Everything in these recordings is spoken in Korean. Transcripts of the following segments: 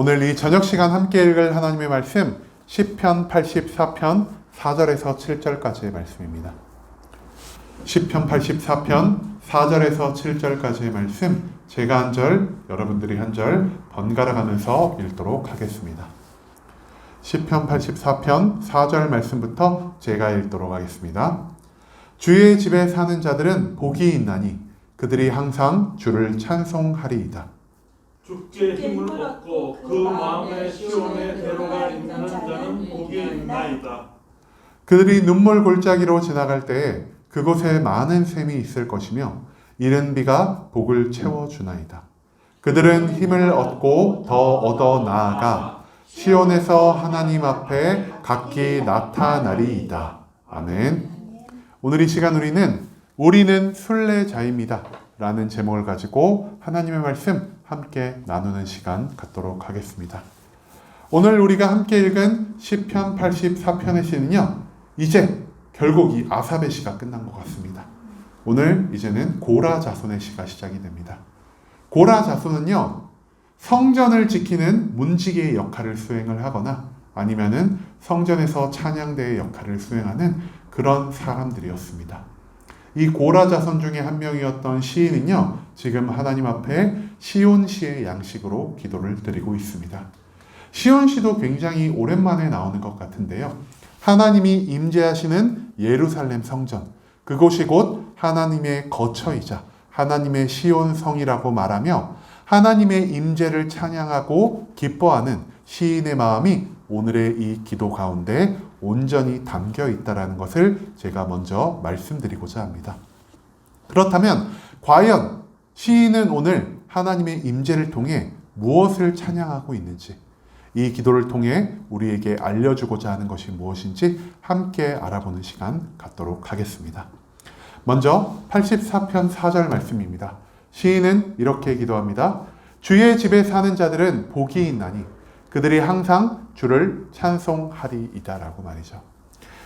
오늘 이 저녁 시간 함께 읽을 하나님의 말씀 10편 84편 4절에서 7절까지의 말씀입니다. 10편 84편 4절에서 7절까지의 말씀 제가 한 절, 여러분들이 한 절 번갈아 가면서 읽도록 하겠습니다. 10편 84편 4절 말씀부터 제가 읽도록 하겠습니다. 주의 집에 사는 자들은 복이 있나니 그들이 항상 주를 찬송하리이다. 주께 힘을 얻고 그 마음에 시온의 대로가 있는 자는 복이 있나이다. 그들이 눈물 골짜기로 지나갈 때에 그곳에 많은 샘이 있을 것이며 이른 비가 복을 채워 주나이다. 그들은 힘을 얻고 더 얻어 나아가 시온에서 하나님 앞에 각기 나타나리이다. 아멘. 오늘 이 시간 우리는 우리는 순례자입니다. 라는 제목을 가지고 하나님의 말씀 함께 나누는 시간 갖도록 하겠습니다. 오늘 우리가 함께 읽은 시편 84편의 시는요. 이제 결국 이 아삽의 시가 끝난 것 같습니다. 오늘 이제는 고라 자손의 시가 시작이 됩니다. 고라 자손은요. 성전을 지키는 문지기의 역할을 수행을 하거나 아니면은 성전에서 찬양대의 역할을 수행하는 그런 사람들이었습니다. 이 고라 자손 중에 한 명이었던 시인은요, 지금 하나님 앞에 시온시의 양식으로 기도를 드리고 있습니다. 시온시도 굉장히 오랜만에 나오는 것 같은데요. 하나님이 임재하시는 예루살렘 성전, 그곳이 곧 하나님의 거처이자 하나님의 시온 성이라고 말하며 하나님의 임재를 찬양하고 기뻐하는 시인의 마음이 오늘의 이 기도 가운데 온전히 담겨 있다라는 것을 제가 먼저 말씀드리고자 합니다. 그렇다면 과연 시인은 오늘 하나님의 임재를 통해 무엇을 찬양하고 있는지 이 기도를 통해 우리에게 알려주고자 하는 것이 무엇인지 함께 알아보는 시간 갖도록 하겠습니다. 먼저 84편 4절 말씀입니다. 시인은 이렇게 기도합니다. 주의 집에 사는 자들은 복이 있나니 그들이 항상 주를 찬송하리이다라고 말이죠.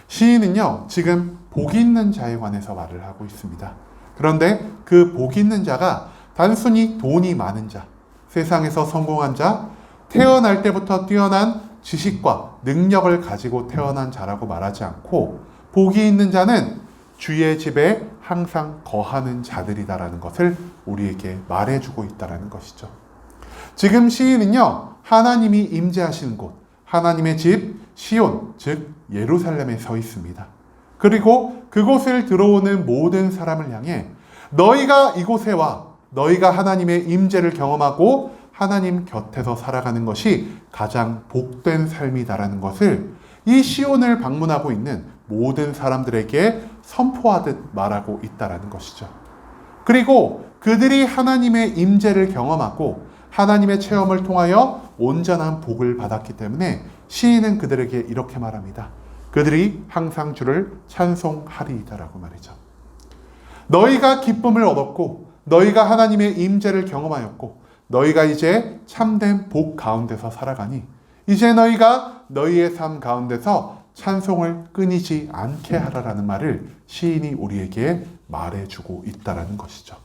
시인은요, 지금 복 있는 자에 관해서 말을 하고 있습니다. 그런데 그 복 있는 자가 단순히 돈이 많은 자, 세상에서 성공한 자, 태어날 때부터 뛰어난 지식과 능력을 가지고 태어난 자라고 말하지 않고 복이 있는 자는 주의 집에 항상 거하는 자들이다라는 것을 우리에게 말해주고 있다라는 것이죠. 지금 시인은요, 하나님이 임재하시는 곳, 하나님의 집, 시온, 즉 예루살렘에 서 있습니다. 그리고 그곳을 들어오는 모든 사람을 향해 너희가 이곳에 와 너희가 하나님의 임재를 경험하고 하나님 곁에서 살아가는 것이 가장 복된 삶이다라는 것을 이 시온을 방문하고 있는 모든 사람들에게 선포하듯 말하고 있다라는 것이죠. 그리고 그들이 하나님의 임재를 경험하고 하나님의 체험을 통하여 온전한 복을 받았기 때문에 시인은 그들에게 이렇게 말합니다. 그들이 항상 주를 찬송하리이다라고 말이죠. 너희가 기쁨을 얻었고 너희가 하나님의 임재를 경험하였고 너희가 이제 참된 복 가운데서 살아가니 이제 너희가 너희의 삶 가운데서 찬송을 끊이지 않게 하라라는 말을 시인이 우리에게 말해주고 있다라는 것이죠.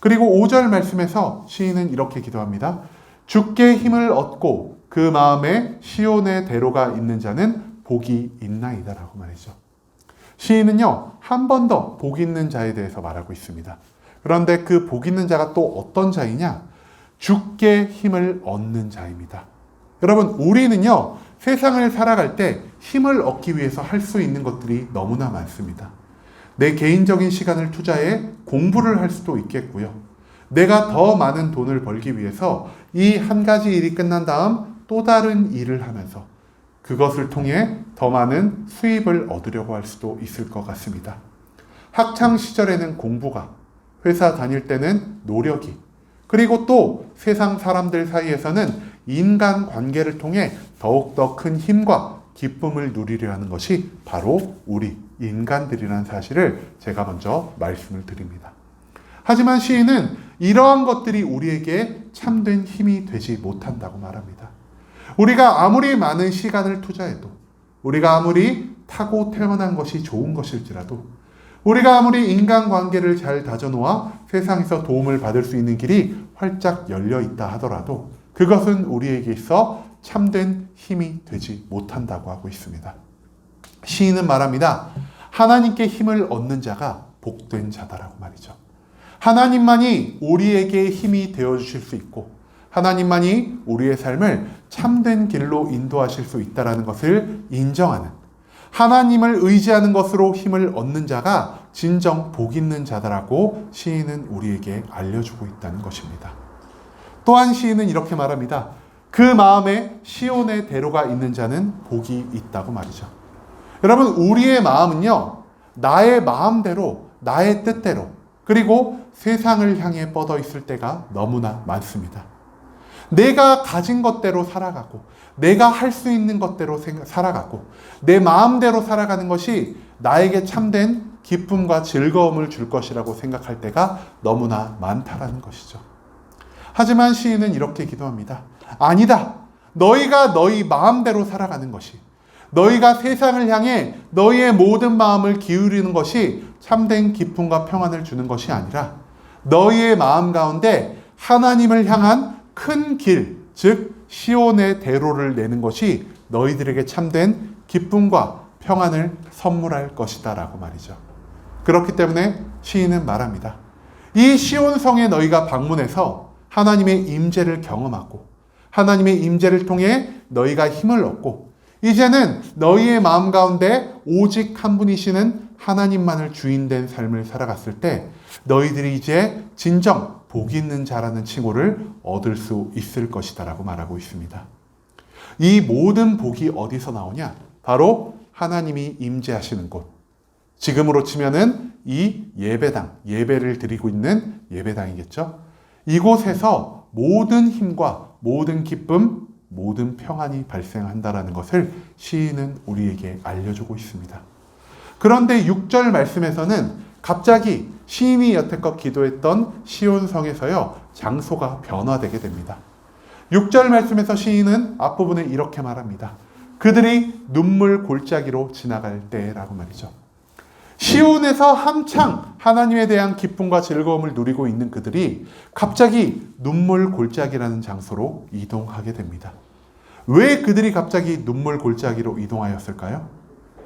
그리고 5절 말씀에서 시인은 이렇게 기도합니다. 주께 힘을 얻고 그 마음에 시온의 대로가 있는 자는 복이 있나이다라고 말이죠. 시인은요, 한 번 더 복 있는 자에 대해서 말하고 있습니다. 그런데 그 복 있는 자가 또 어떤 자이냐? 주께 힘을 얻는 자입니다. 여러분, 우리는요, 세상을 살아갈 때 힘을 얻기 위해서 할 수 있는 것들이 너무나 많습니다. 내 개인적인 시간을 투자해 공부를 할 수도 있겠고요. 내가 더 많은 돈을 벌기 위해서 이 한 가지 일이 끝난 다음 또 다른 일을 하면서 그것을 통해 더 많은 수입을 얻으려고 할 수도 있을 것 같습니다. 학창 시절에는 공부가, 회사 다닐 때는 노력이, 그리고 또 세상 사람들 사이에서는 인간 관계를 통해 더욱더 큰 힘과 기쁨을 누리려 하는 것이 바로 우리 인간들이라는 사실을 제가 먼저 말씀을 드립니다. 하지만 시인은 이러한 것들이 우리에게 참된 힘이 되지 못한다고 말합니다. 우리가 아무리 많은 시간을 투자해도, 우리가 아무리 타고 태어난 것이 좋은 것일지라도, 우리가 아무리 인간관계를 잘 다져놓아 세상에서 도움을 받을 수 있는 길이 활짝 열려 있다 하더라도, 그것은 우리에게 있어 참된 힘이 되지 못한다고 하고 있습니다. 시인은 말합니다. 하나님께 힘을 얻는 자가 복된 자다라고 말이죠. 하나님만이 우리에게 힘이 되어 주실 수 있고 하나님만이 우리의 삶을 참된 길로 인도하실 수 있다라는 것을 인정하는 하나님을 의지하는 것으로 힘을 얻는 자가 진정 복 있는 자다라고 시인은 우리에게 알려주고 있다는 것입니다. 또한 시인은 이렇게 말합니다. 그 마음에 시온의 대로가 있는 자는 복이 있다고 말이죠. 여러분, 우리의 마음은요, 나의 마음대로, 나의 뜻대로, 그리고 세상을 향해 뻗어 있을 때가 너무나 많습니다. 내가 가진 것대로 살아가고, 내가 할 수 있는 것대로 생- 살아가고, 내 마음대로 살아가는 것이 나에게 참된 기쁨과 즐거움을 줄 것이라고 생각할 때가 너무나 많다라는 것이죠. 하지만 시인은 이렇게 기도합니다. 아니다. 너희가 너희 마음대로 살아가는 것이, 너희가 세상을 향해 너희의 모든 마음을 기울이는 것이 참된 기쁨과 평안을 주는 것이 아니라 너희의 마음 가운데 하나님을 향한 큰 길, 즉 시온의 대로를 내는 것이 너희들에게 참된 기쁨과 평안을 선물할 것이다 라고 말이죠. 그렇기 때문에 시인은 말합니다. 이 시온성에 너희가 방문해서 하나님의 임재를 경험하고 하나님의 임재를 통해 너희가 힘을 얻고 이제는 너희의 마음 가운데 오직 한 분이시는 하나님만을 주인된 삶을 살아갔을 때 너희들이 이제 진정 복 있는 자라는 칭호를 얻을 수 있을 것이다라고 말하고 있습니다. 이 모든 복이 어디서 나오냐? 바로 하나님이 임재하시는 곳. 지금으로 치면은 이 예배당, 예배를 드리고 있는 예배당이겠죠. 이곳에서 모든 힘과 모든 기쁨, 모든 평안이 발생한다라는 것을 시인은 우리에게 알려주고 있습니다. 그런데 6절 말씀에서는 갑자기 시인이 여태껏 기도했던 시온성에서요, 장소가 변화되게 됩니다. 6절 말씀에서 시인은 앞부분에 이렇게 말합니다. 그들이 눈물 골짜기로 지나갈 때라고 말이죠. 시온에서 한창 하나님에 대한 기쁨과 즐거움을 누리고 있는 그들이 갑자기 눈물 골짜기라는 장소로 이동하게 됩니다. 왜 그들이 갑자기 눈물 골짜기로 이동하였을까요?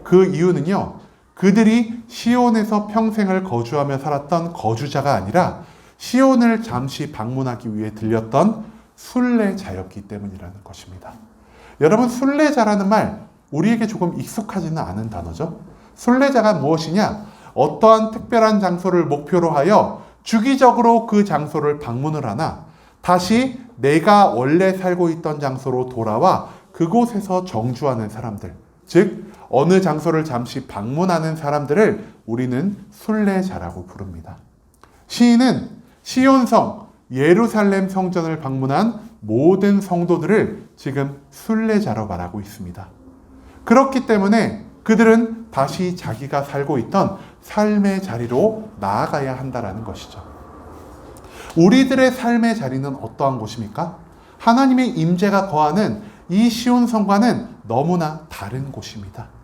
그 이유는요, 그들이 시온에서 평생을 거주하며 살았던 거주자가 아니라 시온을 잠시 방문하기 위해 들렸던 순례자였기 때문이라는 것입니다. 여러분, 순례자라는 말, 우리에게 조금 익숙하지는 않은 단어죠? 순례자가 무엇이냐? 어떠한 특별한 장소를 목표로 하여 주기적으로 그 장소를 방문을 하나 다시 내가 원래 살고 있던 장소로 돌아와 그곳에서 정주하는 사람들, 즉 어느 장소를 잠시 방문하는 사람들을 우리는 순례자라고 부릅니다. 시인은 시온성 예루살렘 성전을 방문한 모든 성도들을 지금 순례자로 말하고 있습니다. 그렇기 때문에 그들은 다시 자기가 살고 있던 삶의 자리로 나아가야 한다라는 것이죠. 우리들의 삶의 자리는 어떠한 곳입니까? 하나님의 임재가 거하는 이 시온 성과는 너무나 다른 곳입니다.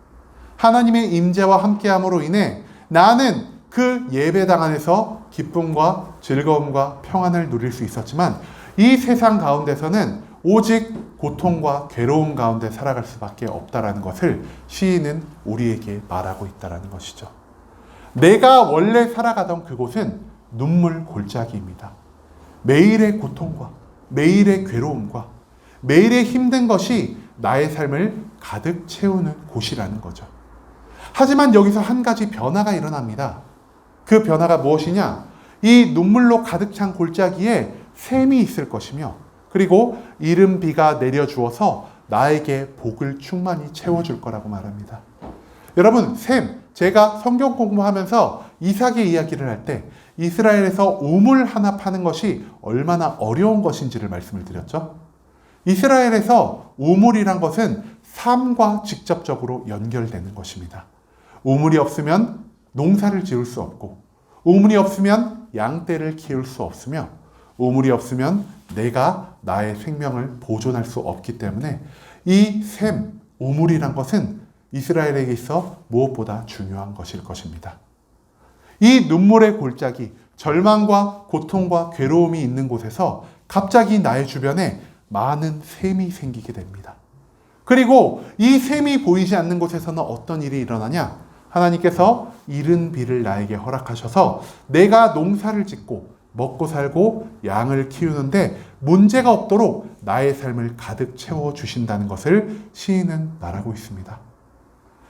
하나님의 임재와 함께함으로 인해 나는 그 예배당 안에서 기쁨과 즐거움과 평안을 누릴 수 있었지만 이 세상 가운데서는 오직 고통과 괴로움 가운데 살아갈 수밖에 없다라는 것을 시인은 우리에게 말하고 있다라는 것이죠. 내가 원래 살아가던 그곳은 눈물 골짜기입니다. 매일의 고통과 매일의 괴로움과 매일의 힘든 것이 나의 삶을 가득 채우는 곳이라는 거죠. 하지만 여기서 한 가지 변화가 일어납니다. 그 변화가 무엇이냐? 이 눈물로 가득 찬 골짜기에 샘이 있을 것이며 그리고 이른 비가 내려 주어서 나에게 복을 충만히 채워줄 거라고 말합니다. 여러분, 샘, 제가 성경 공부하면서 이삭의 이야기를 할 때 이스라엘에서 우물 하나 파는 것이 얼마나 어려운 것인지를 말씀을 드렸죠. 이스라엘에서 우물이란 것은 삶과 직접적으로 연결되는 것입니다. 우물이 없으면 농사를 지을 수 없고, 우물이 없으면 양떼를 키울 수 없으며, 우물이 없으면 내가 나의 생명을 보존할 수 없기 때문에 이 샘, 우물이란 것은 이스라엘에게 있어 무엇보다 중요한 것일 것입니다. 이 눈물의 골짜기, 절망과 고통과 괴로움이 있는 곳에서 갑자기 나의 주변에 많은 샘이 생기게 됩니다. 그리고 이 샘이 보이지 않는 곳에서는 어떤 일이 일어나냐? 하나님께서 이른 비를 나에게 허락하셔서 내가 농사를 짓고 먹고 살고 양을 키우는데 문제가 없도록 나의 삶을 가득 채워 주신다는 것을 시인은 말하고 있습니다.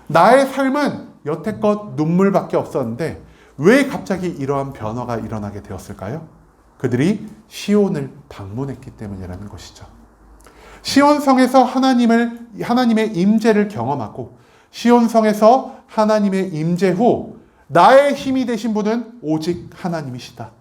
나의 삶은 여태껏 눈물밖에 없었는데 왜 갑자기 이러한 변화가 일어나게 되었을까요? 그들이 시온을 방문했기 때문이라는 것이죠. 시온성에서 하나님을 하나님의 임재를 경험하고 시온성에서 하나님의 임재 후 나의 힘이 되신 분은 오직 하나님이시다.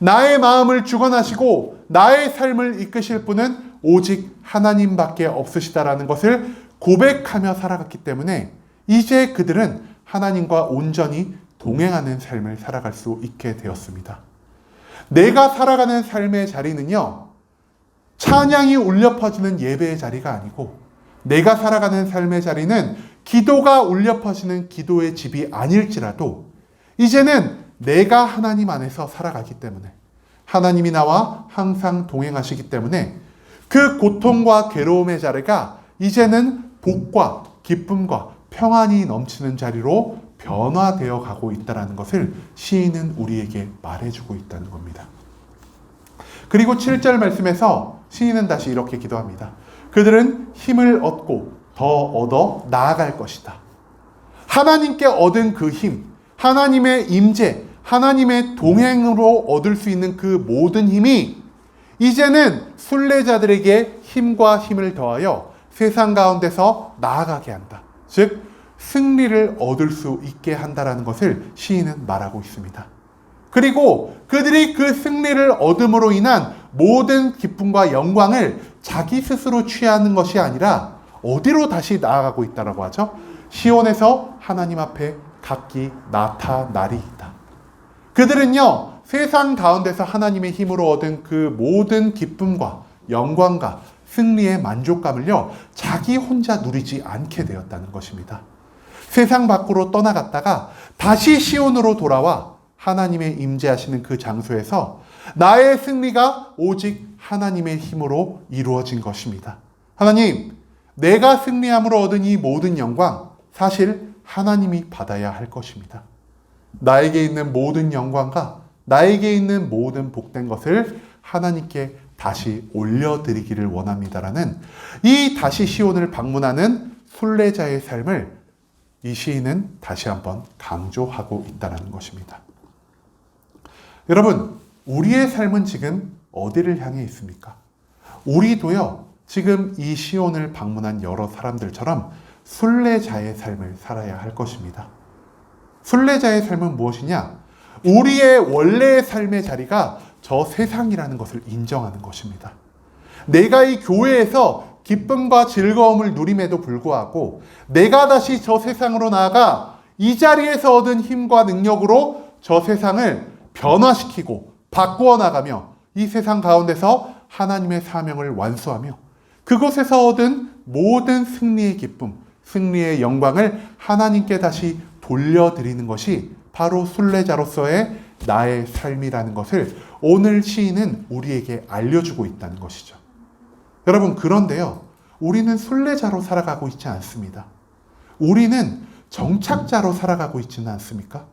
나의 마음을 주관하시고 나의 삶을 이끄실 분은 오직 하나님밖에 없으시다라는 것을 고백하며 살아갔기 때문에 이제 그들은 하나님과 온전히 동행하는 삶을 살아갈 수 있게 되었습니다. 내가 살아가는 삶의 자리는요, 찬양이 울려 퍼지는 예배의 자리가 아니고, 내가 살아가는 삶의 자리는 기도가 울려 퍼지는 기도의 집이 아닐지라도, 이제는 내가 하나님 안에서 살아가기 때문에, 하나님이 나와 항상 동행하시기 때문에, 그 고통과 괴로움의 자리가 이제는 복과 기쁨과 평안이 넘치는 자리로 변화되어 가고 있다는 것을 시인은 우리에게 말해주고 있다는 겁니다. 그리고 7절 말씀에서 시인은 다시 이렇게 기도합니다. 그들은 힘을 얻고 더 얻어 나아갈 것이다. 하나님께 얻은 그 힘, 하나님의 임재, 하나님의 동행으로 얻을 수 있는 그 모든 힘이 이제는 순례자들에게 힘과 힘을 더하여 세상 가운데서 나아가게 한다. 즉 승리를 얻을 수 있게 한다라는 것을 시인은 말하고 있습니다. 그리고 그들이 그 승리를 얻음으로 인한 모든 기쁨과 영광을 자기 스스로 취하는 것이 아니라 어디로 다시 나아가고 있다라고 하죠? 시온에서 하나님 앞에 각기 나타나리이다. 그들은요, 세상 가운데서 하나님의 힘으로 얻은 그 모든 기쁨과 영광과 승리의 만족감을요, 자기 혼자 누리지 않게 되었다는 것입니다. 세상 밖으로 떠나갔다가 다시 시온으로 돌아와 하나님의 임재하시는 그 장소에서 나의 승리가 오직 하나님의 힘으로 이루어진 것입니다. 하나님, 내가 승리함으로 얻은 이 모든 영광, 사실 하나님이 받아야 할 것입니다. 나에게 있는 모든 영광과 나에게 있는 모든 복된 것을 하나님께 다시 올려드리기를 원합니다라는 이 다시 시온을 방문하는 순례자의 삶을 이 시인은 다시 한번 강조하고 있다는 것입니다. 여러분, 우리의 삶은 지금 어디를 향해 있습니까? 우리도요, 지금 이 시온을 방문한 여러 사람들처럼 순례자의 삶을 살아야 할 것입니다. 순례자의 삶은 무엇이냐? 우리의 원래의 삶의 자리가 저 세상이라는 것을 인정하는 것입니다. 내가 이 교회에서 기쁨과 즐거움을 누림에도 불구하고 내가 다시 저 세상으로 나아가 이 자리에서 얻은 힘과 능력으로 저 세상을 변화시키고 바꾸어 나가며 이 세상 가운데서 하나님의 사명을 완수하며 그곳에서 얻은 모든 승리의 기쁨, 승리의 영광을 하나님께 다시 돌려드리는 것이 바로 순례자로서의 나의 삶이라는 것을 오늘 시인은 우리에게 알려주고 있다는 것이죠. 여러분, 그런데요, 우리는 순례자로 살아가고 있지 않습니다. 우리는 정착자로 살아가고 있지는 않습니까?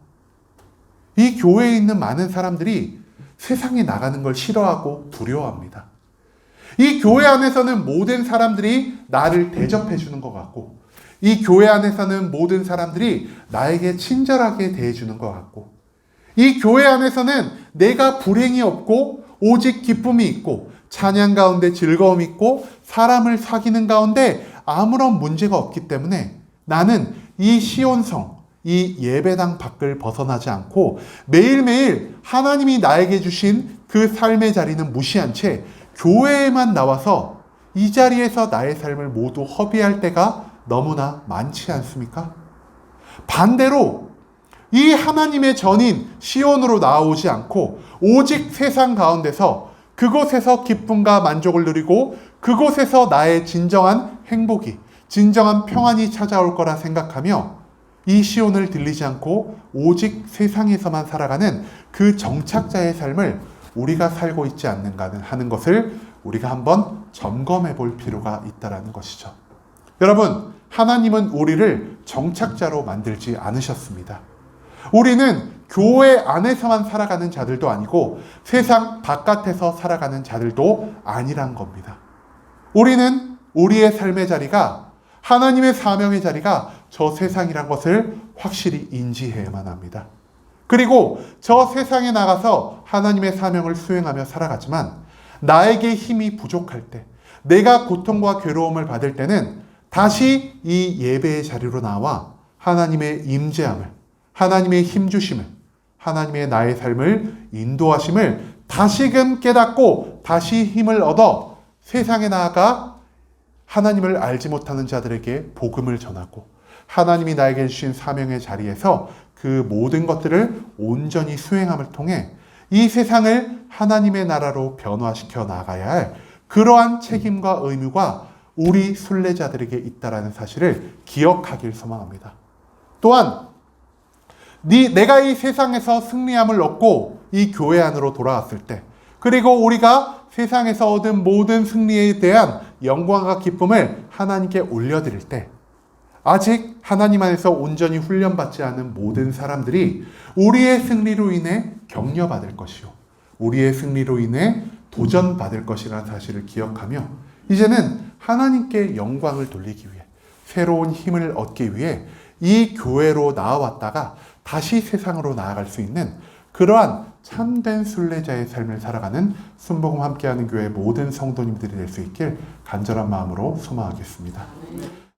이 교회에 있는 많은 사람들이 세상에 나가는 걸 싫어하고 두려워합니다. 이 교회 안에서는 모든 사람들이 나를 대접해 주는 것 같고, 이 교회 안에서는 모든 사람들이 나에게 친절하게 대해 주는 것 같고, 이 교회 안에서는 내가 불행이 없고, 오직 기쁨이 있고, 찬양 가운데 즐거움이 있고, 사람을 사귀는 가운데 아무런 문제가 없기 때문에 나는 이 시온성, 이 예배당 밖을 벗어나지 않고 매일매일 하나님이 나에게 주신 그 삶의 자리는 무시한 채 교회에만 나와서 이 자리에서 나의 삶을 모두 허비할 때가 너무나 많지 않습니까? 반대로 이 하나님의 전인 시온으로 나오지 않고 오직 세상 가운데서 그곳에서 기쁨과 만족을 누리고 그곳에서 나의 진정한 행복이 진정한 평안이 찾아올 거라 생각하며 이 시온을 들리지 않고 오직 세상에서만 살아가는 그 정착자의 삶을 우리가 살고 있지 않는가 하는 것을 우리가 한번 점검해 볼 필요가 있다라는 것이죠. 여러분, 하나님은 우리를 정착자로 만들지 않으셨습니다. 우리는 교회 안에서만 살아가는 자들도 아니고 세상 바깥에서 살아가는 자들도 아니란 겁니다. 우리는 우리의 삶의 자리가 하나님의 사명의 자리가 저 세상이란 것을 확실히 인지해야만 합니다. 그리고 저 세상에 나가서 하나님의 사명을 수행하며 살아가지만 나에게 힘이 부족할 때, 내가 고통과 괴로움을 받을 때는 다시 이 예배의 자리로 나와 하나님의 임재함을, 하나님의 힘 주심을, 하나님의 나의 삶을 인도하심을 다시금 깨닫고 다시 힘을 얻어 세상에 나아가 하나님을 알지 못하는 자들에게 복음을 전하고 하나님이 나에게 주신 사명의 자리에서 그 모든 것들을 온전히 수행함을 통해 이 세상을 하나님의 나라로 변화시켜 나가야 할 그러한 책임과 의무가 우리 순례자들에게 있다라는 사실을 기억하길 소망합니다. 또한 네, 내가 이 세상에서 승리함을 얻고 이 교회 안으로 돌아왔을 때, 그리고 우리가 세상에서 얻은 모든 승리에 대한 영광과 기쁨을 하나님께 올려드릴 때, 아직 하나님 안에서 온전히 훈련받지 않은 모든 사람들이 우리의 승리로 인해 격려받을 것이요. 우리의 승리로 인해 도전받을 것이라는 사실을 기억하며, 이제는 하나님께 영광을 돌리기 위해, 새로운 힘을 얻기 위해 이 교회로 나아왔다가 다시 세상으로 나아갈 수 있는 그러한 참된 순례자의 삶을 살아가는 순복음 함께하는 교회 모든 성도님들이 될 수 있길 간절한 마음으로 소망하겠습니다.